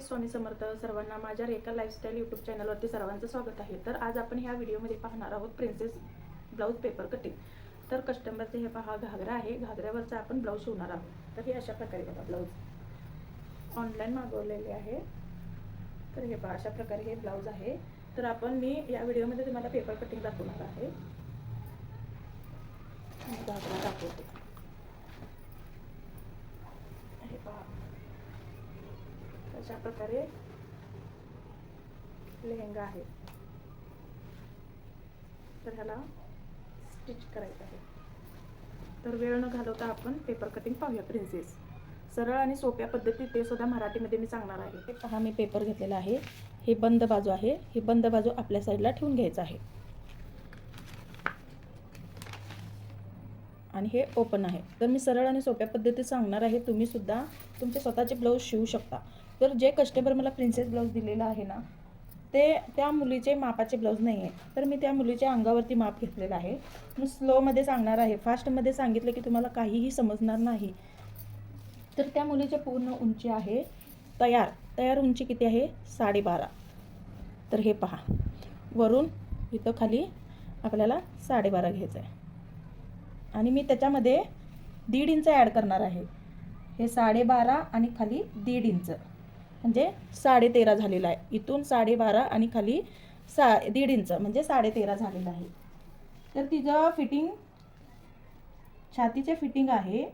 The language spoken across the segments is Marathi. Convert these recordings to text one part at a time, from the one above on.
स्वामी समर्थ सर्वांना माझ्या रेखा लाईफस्टाईल यूट्यूब चॅनलवरती सर्वांचं स्वागत आहे. तर आज आपण ह्या व्हिडिओमध्ये पाहणार आहोत प्रिन्सेस ब्लाऊज पेपर कटिंग तर कस्टमरचे हे पहा घागरा आहे. घागऱ्यावरचा आपण ब्लाऊज शिवणार आहोत. तर हे अशा प्रकारे बघा ब्लाऊज ऑनलाईन मागवलेले आहे. तर हे पहा अशा प्रकारे हे ब्लाऊज आहे. तर आपण मी या व्हिडिओमध्ये तुम्हाला पेपर कटिंग दाखवणार आहे. घागरा दाखवते. हे पहा. अशा प्रकारे लेहंगा आहे तर ह्याला स्टिच करायचं आहे. तर वेळ न घालवता आपण पेपर कटिंग पाहूया प्रिन्सेस सरळ आणि सोप्या पद्धतीत ते सुद्धा मराठीमध्ये मी सांगणार आहे. ते पहा मी पेपर घेतलेला आहे. हे बंद बाजू आहे. ही बंद बाजू आपल्या साईडला ठेवून घ्यायचं आहे. आणि हे ओपन आहे. तर मी सरळ आणि सोप्या पद्धतीत सांगणार आहे. तुम्ही सुद्धा तुमचे स्वतःचे ब्लाऊज शिवू शकता. तर जे कस्टमर मला प्रिन्सेस ब्लाऊज दिलेला आहे ना ते त्या मुलीचे मापाचे ब्लाऊज नाही आहे तर मी त्या मुलीच्या अंगावरती माप घेतलेलं आहे. मी स्लोमध्ये सांगणार आहे. फास्टमध्ये सांगितलं की तुम्हाला काहीही समजणार नाही. तर त्या मुलीची पूर्ण उंची आहे तयार. तयार उंची किती आहे? साडेबारा. तर हे पहा. वरून इथं खाली आपल्याला साडेबारा घ्यायचं आहे आणि मी त्याच्यामध्ये दीड इंच ॲड करणार आहे. हे साडेबारा आणि खाली दीड इंच. म्हणजे साडेतेरा झालेला आहे. इथून साडेबारा आणि खाली सा दीड इंच म्हणजे साडेतेरा झालेलं आहे. तर तिचं फिटिंग छातीचे फिटिंग आहे.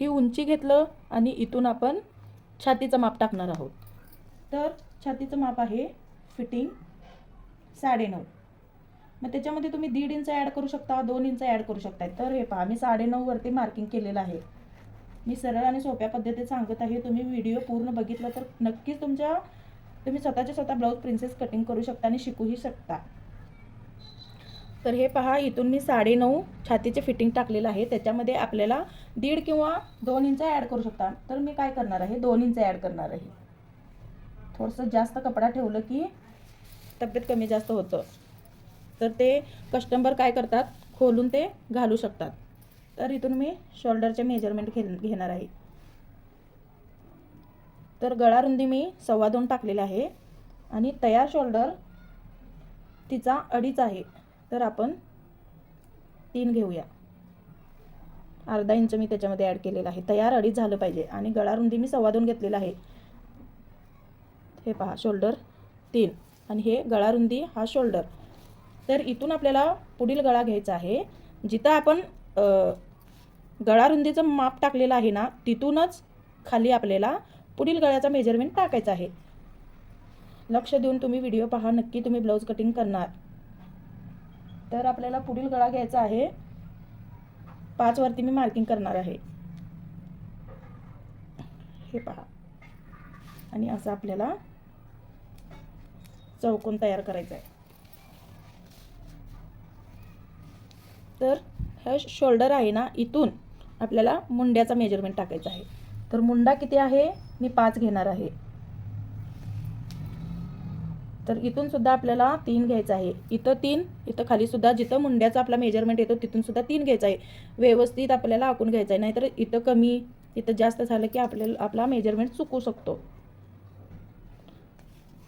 ही उंची घेतलं आणि इथून आपण छातीचं माप टाकणार आहोत. तर छातीचं माप आहे फिटिंग साडेनऊ. मग त्याच्यामध्ये तुम्ही दीड इंच ॲड करू शकता दोन इंच ॲड करू शकता तर हे पहा मी साडेनऊवरती मार्किंग केलेलं आहे. मी सरळ आणि सोप्या पद्धतीत सांगत आहे. तुम्ही व्हिडिओ पूर्ण बघितला तर नक्कीच तुमच्या तुम्ही स्वतःच्या स्वतः ब्लाऊज प्रिन्सेस कटिंग करू शकता आणि शिकूही शकता. तर हे पहा इथून मी साडेनऊ छातीचे फिटिंग टाकलेलं आहे. त्याच्यामध्ये आपल्याला दीड किंवा दोन इंच ॲड करू शकता. तर मी काय करणार आहे? दोन इंच ॲड करणार आहे. थोडंसं जास्त कपडा ठेवलं की तब्येत कमी जास्त होतं. तर ते कस्टमर काय करतात? खोलून ते घालू शकतात. तर इथून मी शोल्डरचे मेजरमेंट घे घेणार आहे. तर गळा रुंदी मी सव्वा दोन टाकलेली आहे आणि तयार शोल्डर तिचा अडीच आहे. तर आपण तीन घेऊया. अर्धा इंच मी त्याच्यामध्ये ॲड केलेला आहे. तयार अडीच झालं पाहिजे आणि गळा रुंदी मी सव्वा दोन घेतलेला आहे. हे पहा शोल्डर तीन आणि हे गळा रुंदी हा शोल्डर तर इथून आपल्याला पुढील गळा घ्यायचा आहे जिथं आपण गळारुंदीचं गळा रुंदीचं माप टाकलेलं आहे ना तिथूनच खाली आपल्याला पुढील गळ्याचा मेजरमेंट टाकायचा आहे. लक्ष देऊन तुम्ही व्हिडिओ पहा नक्की तुम्ही ब्लाऊज कटिंग करणार. तर आपल्याला पुढील गळा घ्यायचा आहे. पाचवरती मी मार्किंग करणार आहे. हे पहा. आणि असं आपल्याला चौकोन तयार करायचा आहे. तर हे शोल्डर आहे ना इथून आपल्याला मुंड्याचा मेजरमेंट टाकायचा आहे. तर मुंडा किती आहे? मी पाच घेणार आहे. तर इथून सुद्धा आपल्याला तीन घ्यायचं आहे. इथं तीन इथं खाली सुद्धा जिथं मुंड्याचा आपला मेजरमेंट येतो तिथून सुद्धा तीन घ्यायचं आहे. व्यवस्थित आपल्याला आखून घ्यायचं आहे. नाहीतर इथं कमी इथं जास्त झालं की आपल्याला आपला मेजरमेंट चुकू शकतो.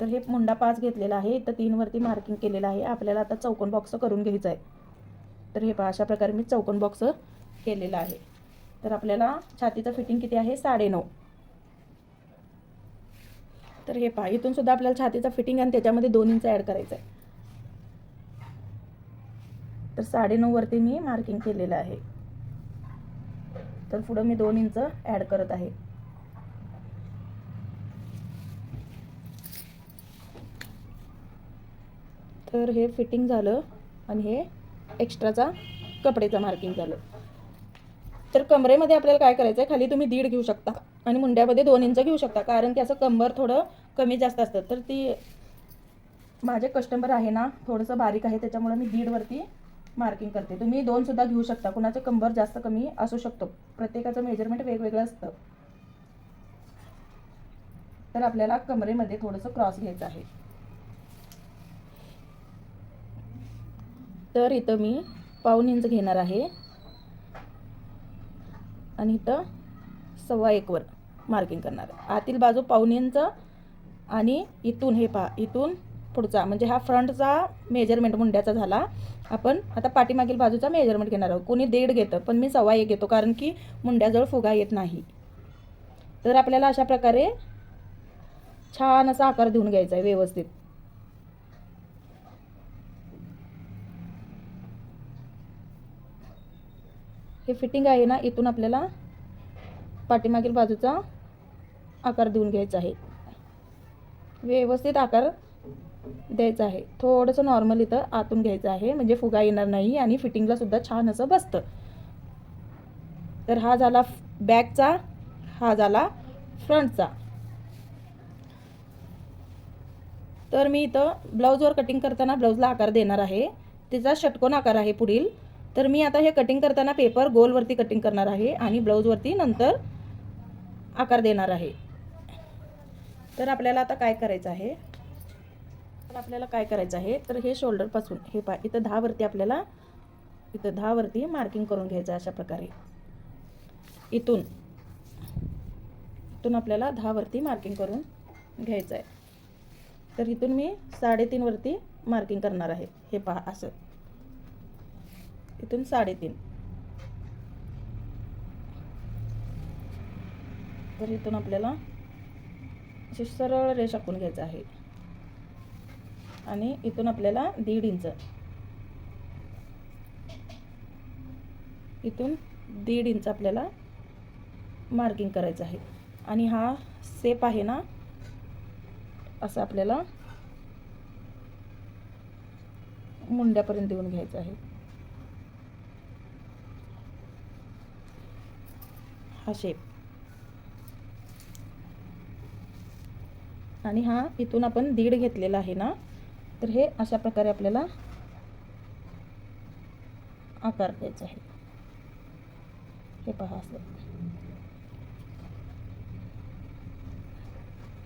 तर हे मुंडा पाच घेतलेला आहे. इथं तीनवरती मार्किंग केलेलं आहे. आपल्याला आता चौकोन बॉक्स करून घ्यायचं आहे. तर हे अशा प्रकारे मी चौकोन बॉक्स केलेला आहे. तर आपल्याला छातीचं फिटिंग किती आहे? साडेनऊ. तर हे पहा इथून सुद्धा आपल्याला छातीचं फिटिंग आणि त्याच्यामध्ये दोन इंच ॲड करायचं आहे तर साडेनऊवरती मी मार्किंग केलेलं आहे. तर पुढं मी दोन इंच ॲड करत आहे. तर हे फिटिंग झालं आणि हे एक्स्ट्राचा कपडेचं मार्किंग झालं. तर कमरेमध्ये आपल्याला काय करायचं आहे खाली तुम्ही दीड घेऊ शकता आणि मुंड्यामध्ये दोन इंच घेऊ शकता. कारण की असं कंबर थोडं कमी जास्त असतं. तर ती माझे कस्टमर आहे ना थोडंसं बारीक आहे त्याच्यामुळे मी दीडवरती मार्किंग करते. तुम्ही दोनसुद्धा घेऊ शकता. कुणाचं कंबर जास्त कमी असू शकतो. प्रत्येकाचं मेजरमेंट वेगवेगळं असतं. तर आपल्याला कमरेमध्ये थोडंसं क्रॉस घ्यायचं आहे. तर इथं मी पाऊन इंच घेणार आहे. आणि इथं सव्वा एकवर मार्किंग करणार. आहे आतील बाजू पाहुण्यांचं आणि इथून हे पहा इथून पुढचा म्हणजे हा फ्रंटचा मेजरमेंट मुंड्याचा झाला. आपण आता पाठीमागील बाजूचा मेजरमेंट घेणार आहोत. कोणी दीड घेतं पण मी सव्वा एक घेतो कारण की मुंड्याजवळ फुगा येत नाही. तर आपल्याला अशा प्रकारे छान असा आकार देऊन घ्यायचा आहे व्यवस्थित. हे फिटिंग आहे ना इथून आपल्याला पाठीमागील बाजूचा आकार देऊन घ्यायचा आहे. व्यवस्थित आकार द्यायचा आहे. थोडंसं नॉर्मल इथं आतून घ्यायचं आहे म्हणजे फुगा येणार नाही आणि फिटिंगला सुद्धा छान असं बसतं. तर हा झाला बॅकचा हा झाला फ्रंटचा तर मी इथं ब्लाऊजवर कटिंग करताना ब्लाऊजला आकार देणार आहे. तिचा षटकोन आकार आहे पुढील. तर मी आता हे कटिंग करताना पेपर गोलवरती कटिंग करणार आहे आणि ब्लाऊजवरती नंतर आकार देणार आहे. तर आपल्याला आता काय करायचं आहे? तर आपल्याला काय करायचं आहे? तर हे शोल्डरपासून हे पा इथं दहावरती आपल्याला इथं दहावरती मार्किंग करून घ्यायचं आहे अशा प्रकारे. इथून इथून आपल्याला दहावरती मार्किंग करून घ्यायचं आहे. तर इथून मी साडेतीनवरती मार्किंग करणार आहे. हे पहा असं. इथून साडेतीन. तर इथून आपल्याला अशी सरळ रेष आखून घ्यायचं आहे? आणि इथून आपल्याला दीड इंच. इथून दीड इंच आपल्याला मार्किंग करायचं आहे. आणि हा सेप आहे ना असं आपल्याला मुंड्यापर्यंत देऊन घ्यायचं आहे. हा शेप आणि हा इथून आपण दीड घेतलेला आहे ना तर हे अशा प्रकारे आपल्याला आकार द्यायचा आहे. हे पहा असं.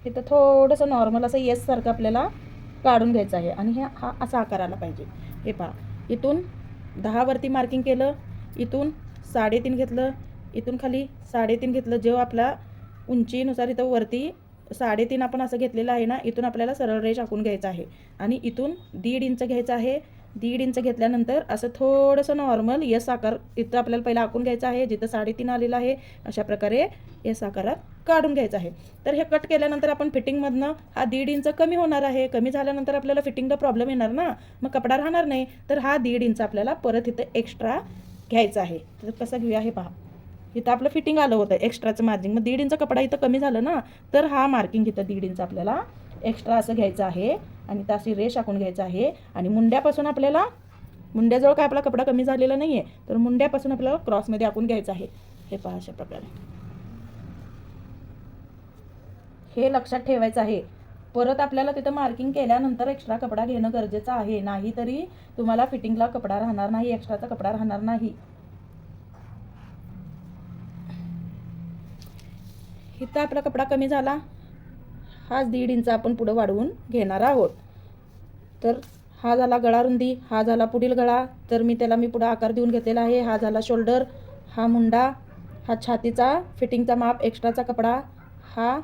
इथं थोडंसं नॉर्मल असं येस सारखं आपल्याला काढून घ्यायचं आहे. आणि हे हा असा आकार आला पाहिजे. हे पहा. इथून दहावरती मार्किंग केलं. इथून साडेतीन घेतलं. इथून खाली साडेतीन घेतलं. जेव्हा आपला उंचीनुसार इथं वरती साडेतीन आपण असं घेतलेलं आहे ना इथून आपल्याला सरळ रेष आखून घ्यायचं आहे. आणि इथून दीड इंच घ्यायचं आहे. दीड इंच घेतल्यानंतर असं थोडंसं नॉर्मल यस आकार इथं आपल्याला पहिला आखून घ्यायचं आहे. जिथं साडेतीन आलेलं आहे अशा प्रकारे यस आकारात काढून घ्यायचं आहे. तर हे कट केल्यानंतर आपण फिटिंगमधनं हा दीड इंच कमी होणार आहे. कमी झाल्यानंतर आपल्याला फिटिंगला प्रॉब्लेम येणार ना मग कपडा राहणार नाही. तर हा दीड इंच आपल्याला परत इथं एक्स्ट्रा घ्यायचा आहे. तर कसं घेऊया हे पहा. इथं आपलं फिटिंग आलं होतं एक्स्ट्राचं मार्जिंग मग दीड इंच कपडा इथं कमी झालं ना तर हा मार्किंग इथं दीड इंच आपल्याला एक्स्ट्रा असं घ्यायचं आहे. आणि ताशी रेष आखून घ्यायचं आहे. आणि मुंड्यापासून आपल्याला मुंड्याजवळ काय आपला कपडा कमी झालेला नाही आहे तर मुंड्यापासून आपल्याला क्रॉसमध्ये आखून घ्यायचं आहे. हे पहा अशा प्रकारे. हे लक्षात ठेवायचं आहे. परत आपल्याला तिथं मार्किंग केल्यानंतर एक्स्ट्रा कपडा घेणं गरजेचं आहे. नाही तरी तुम्हाला फिटिंगला कपडा राहणार नाही एक्स्ट्राचा कपडा राहणार नाही. इथं आपला कपडा कमी झाला. हाच दीड इंच आपण पुढं वाढवून घेणार आहोत. तर हा झाला गळा रुंदी हा झाला पुढील गळा. तर मी त्याला मी पुढं आकार देऊन घेतलेला आहे. हा झाला शोल्डर हा मुंडा हा छातीचा फिटिंगचा माप एक्स्ट्राचा कपडा हा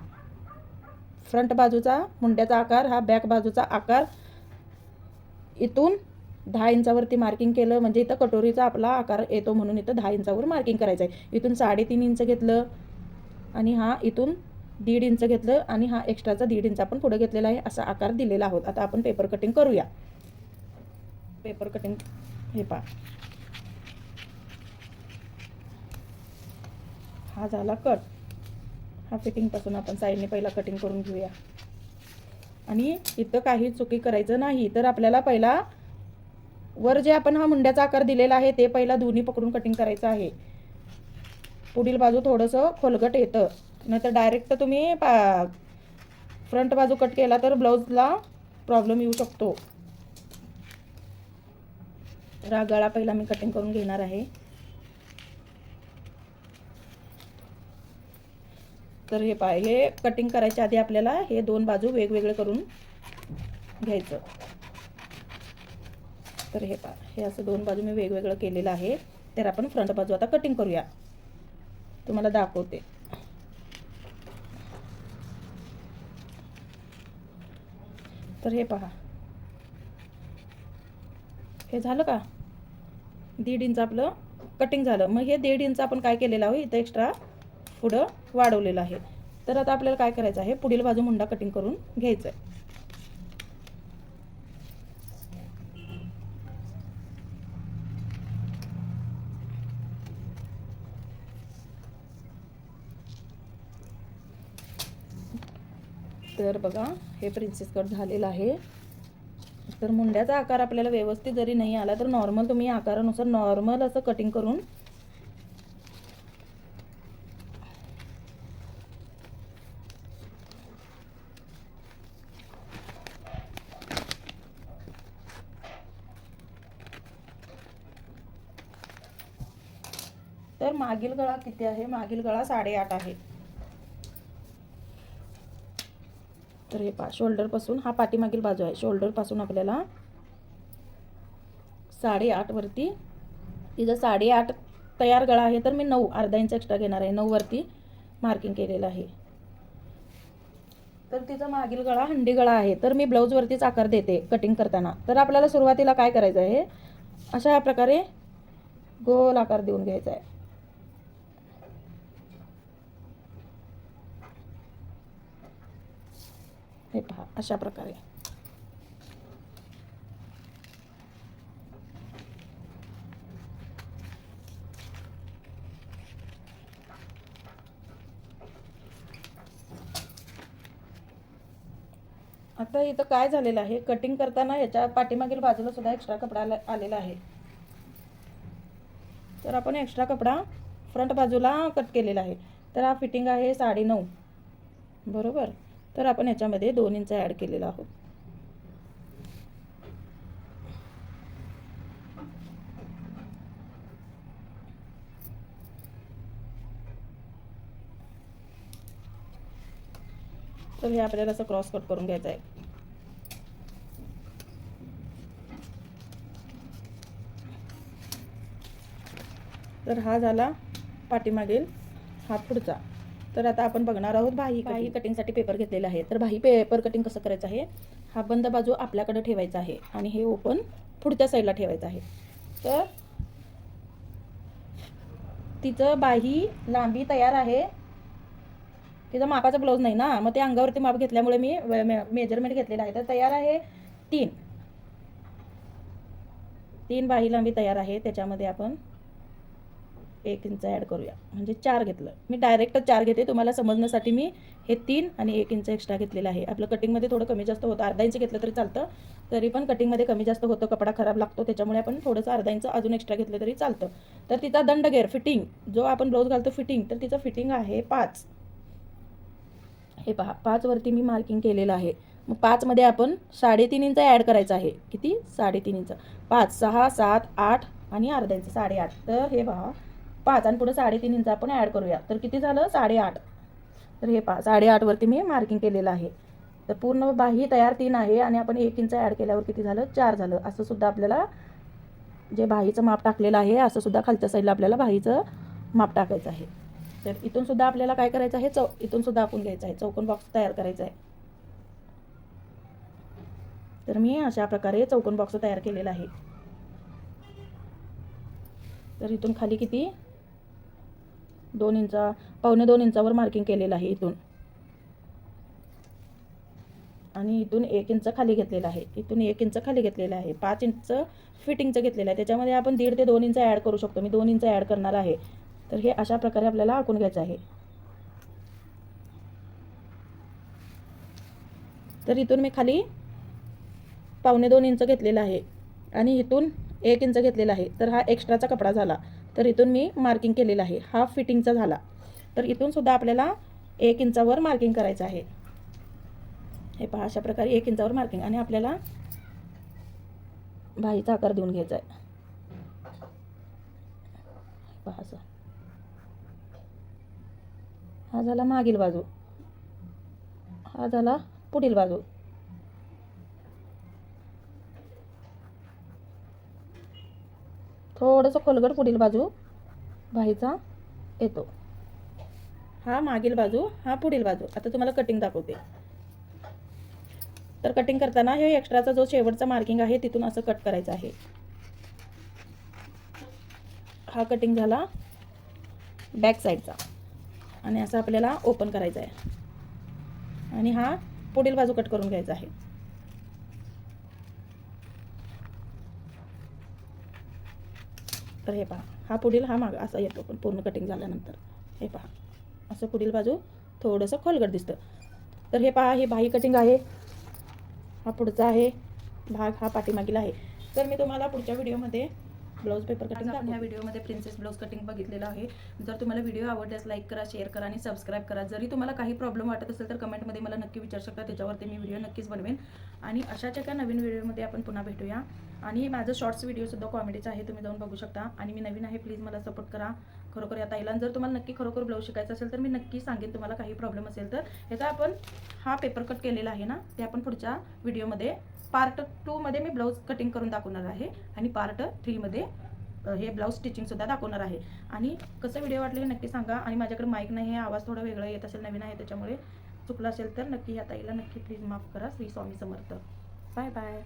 फ्रंट बाजूचा मुंड्याचा आकार हा बॅक बाजूचा आकार. इथून दहा इंचावरती मार्किंग केलं म्हणजे इथं कटोरीचा आपला आकार येतो म्हणून इथं दहा इंचावर मार्किंग करायचं आहे इथून साडेतीन इंच घेतलं आणि हा इथून दीड इंच घेतलं आणि हा एक्स्ट्राचा दीड इंच आपण पुढे घेतलेला आहे असा आकार दिलेला आहोत. आता आपण पेपर कटिंग करूया. पेपर कटिंग हे पा हा झाला कट हा फिटिंगपासून आपण साईडने पहिला कटिंग करून घेऊया. आणि इथं काही चुकी करायचं नाही तर आपल्याला पहिला वर जे आपण हा मुंड्याचा आकार दिलेला आहे ते पहिला दोन्ही पकडून कटिंग करायचं आहे. पुढील बाजू थोडंसं खोलगट येतं. नाहीतर डायरेक्ट तुम्ही पा फ्रंट बाजू कट केला तर ब्लाऊजला प्रॉब्लेम येऊ शकतो. तर हा गळा पहिला मी कटिंग करून घेणार आहे. तर हे पाय हे कटिंग करायच्या आधी आपल्याला हे दोन बाजू वेगवेगळे करून घ्यायचं. तर हे पा हे असं दोन बाजू मी वेगवेगळं केलेलं आहे. तर आपण फ्रंट बाजू आता कटिंग करूया. तुम्हाला दाखवते. तर हे पहा. हे झालं का? दीड इंच आपलं कटिंग झालं. मग हे दीड इंच आपण काय केलेलं आहे? इथं एक्स्ट्रा पुढं वाढवलेलं आहे. तर आता आपल्याला काय करायचं आहे? पुढील बाजू मुंडा कटिंग करून घ्यायचं आहे तर बघा हे प्रिन्सेस कट झालेलं आहे. तर मुंड्याचा आकार आपल्याला व्यवस्थित जरी नाही आला तर नॉर्मल तुम्ही आकारानुसार नॉर्मल असं कटिंग करून तर मागील गळा किती आहे? मागील गळा साडेआठ आहे. तर हे पहा शोल्डरपासून हा पाठीमागील बाजू आहे. शोल्डरपासून आपल्याला साडेआठवरती तिचं साडेआठ तयार गळा आहे तर मी नऊ अर्धा इंच एक्स्ट्रा घेणार आहे. नऊवरती मार्किंग केलेलं आहे. तर तिचा मागील गळा हंडी गळा आहे. तर मी ब्लाऊजवरतीच आकार देते कटिंग करताना. तर आपल्याला सुरुवातीला काय करायचं आहे? अशा प्रकारे गोल आकार देऊन घ्यायचा आहे. हे पहा अशा प्रकारे. आता इथं काय झालेलं आहे? कटिंग करताना याच्या पाठीमागील बाजूला सुद्धा एक्स्ट्रा कपडा आलेला आहे. तर आपण एक्स्ट्रा कपडा फ्रंट बाजूला कट केलेला आहे. तर हा फिटिंग आहे साडे नऊ. बरोबर? तर आपण याच्यामध्ये दोन इंच ॲड केलेला आहोत. तर हे आपल्याला असं क्रॉस कट करून घ्यायचं आहे. तर हा झाला पाठीमागील हा पुढचा. तर आता आपण बघणार आहोत भाई भाई कटिंगसाठी पेपर घेतलेला आहे तर भाई पेपर कटिंग कसं करायचं आहे? हा बंद बाजू आपल्याकडे ठेवायचा आहे आणि हे ओपन पुढच्या साईडला ठेवायचं आहे. तर तिचं बाही लांबी तयार आहे. तिचं मापाचा ब्लाऊज नाही ना? मग ते अंगावरती माप घेतल्यामुळे मी मेजरमेंट घेतलेलं आहे. तर तयार आहे तीन. तीन बाही लांबी तयार आहे. त्याच्यामध्ये आपण एक इंच ॲड करूया. म्हणजे चार घेतलं. मी डायरेक्ट चार घेते. तुम्हाला समजण्यासाठी मी हे तीन आणि एक इंच एक्स्ट्रा घेतलेलं आहे. आपलं कटिंगमध्ये थोडं कमी जास्त होतं. अर्धा इंच घेतलं तरी चालतं. तरी पण कटिंगमध्ये कमी जास्त होतं. कपडा खराब लागतो. त्याच्यामुळे आपण थोडंसं अर्धा इंच अजून एक्स्ट्रा घेतलं तरी चालतं. तर तिचा दंडगेर फिटिंग जो आपण ब्लाऊज घालतो फिटिंग तर तिचं फिटिंग आहे पाच. हे पहा. पाचवरती मी मार्किंग केलेलं आहे. मग पाचमध्ये आपण साडेतीन इंच ॲड करायचं आहे. किती? साडेतीन इंच. पाच सहा सात आठ आणि अर्धा इंच. साडेआठ. तर हे पहा. पाच आणि पुढे साडेतीन इंच आपण ॲड करूया. तर किती झालं? साडेआठ. तर हे पाच साडेआठवरती मी मार्किंग केलेलं आहे. तर पूर्ण बाही तयार तीन आहे आणि आपण एक इंच ॲड केल्यावर किती झालं? चार झालं. असं सुद्धा आपल्याला जे बाहीचं माप टाकलेलं आहे असं सुद्धा खालच्या साईडला आपल्याला बाहीचं माप टाकायचं आहे. तर इथून सुद्धा आपल्याला काय करायचं आहे? चौ इथून सुद्धा आपण घ्यायचं आहे. चौकोन बॉक्स तयार करायचा आहे. तर मी अशा प्रकारे चौकोन बॉक्स तयार केलेला आहे. तर इथून खाली किती? दोन इंचा पावणे दोन इंचावर मार्किंग केलेलं आहे इथून. आणि इथून एक इंच खाली घेतलेलं आहे. इथून एक इंच खाली घेतलेलं आहे. पाच इंच फिटिंगचं घेतलेलं आहे. त्याच्यामध्ये आपण दीड ते दोन इंच ॲड करू शकतो. मी दोन इंच ॲड करणार आहे. तर हे अशा प्रकारे आपल्याला आखून घ्यायचं आहे. तर इथून मी खाली पावणे दोन इंच घेतलेला आहे. आणि इथून एक इंच घेतलेला आहे. तर हा एक्स्ट्राचा कपडा झाला. तर इथून मी मार्किंग केलेलं आहे. हाफ फिटिंगचा झाला. तर इथून सुद्धा आपल्याला एक इंचावर मार्किंग करायचं आहे. हे पहा अशा प्रकारे एक इंचावर मार्किंग आणि आपल्याला भाईचा आकार देऊन घ्यायचा आहे. पहा असं. हा झाला मागील बाजू. हा झाला पुढील बाजू. थोडंसं खोलगट पुढील बाजू भाईचा येतो. हा मागील बाजू हा पुढील बाजू. आता तुम्हाला कटिंग दाखवते. तर कटिंग करताना हे एक्स्ट्राचा जो शेवटचा मार्किंग आहे तिथून असं कट करायचं आहे. हा कटिंग झाला बॅक साईडचा आणि असं आपल्याला ओपन करायचं आहे. आणि हा पुढील बाजू कट करून घ्यायचा आहे. तर हे पहा हा पुढील हा माग असा येतो पण पूर्ण कटिंग झाल्यानंतर. हे पहा असं पुढील बाजू थोडंसं खोलगट दिसतं. तर हे पहा हे बाही कटिंग आहे. हा पुढचा आहे. भाग हा पाठीमागील आहे. तर मी तुम्हाला पुढच्या व्हिडिओमध्ये ब्लाऊज पेपर कटिंग आपण ह्या व्हिडिओमध्ये प्रिन्सेस ब्लाऊज कटिंग बघितलेलं आहे. जर तुम्हाला व्हिडिओ आवडल्यास लाईक करा शेअर करा आणि सबस्क्राईब करा. जरी तुम्हाला काही प्रॉब्लेम वाटत असेल तर कमेंटमध्ये मला नक्की विचारू शकता. त्याच्यावरती मी व्हिडिओ नक्कीच बनवेन. आणि अशाच एका नवीन व्हिडिओमध्ये आपण पुन्हा भेटूया. आणि माझं शॉर्ट्स व्हिडिओसुद्धा कॉमेडीचा आहे तुम्ही जाऊन बघू शकता. आणि मी नवीन आहे प्लीज मला सपोर्ट करा. खरोखर या ताईला. जर तुम्हाला नक्की खरोखर ब्लाऊज शिकायचं असेल तर मी नक्की सांगेन तुम्हाला काही प्रॉब्लेम असेल तर. याचा आपण हा पेपर कट केलेला आहे ना ते आपण पुढच्या व्हिडिओमध्ये पार्ट टूमध्ये मी ब्लाऊज कटिंग करून दाखवणार आहे. आणि पार्ट थ्रीमध्ये हे ब्लाऊज स्टिचिंगसुद्धा दाखवणार आहे. आणि कसं व्हिडिओ वाटले हे नक्की सांगा. आणि माझ्याकडे माईक नाही आहे आवाज थोडा वेगळा येत असेल नवीन आहे त्याच्यामुळे चुकलं असेल तर नक्की ह्या ताईला नक्की प्लीज माफ करा. श्री स्वामी समर्थ. Bye bye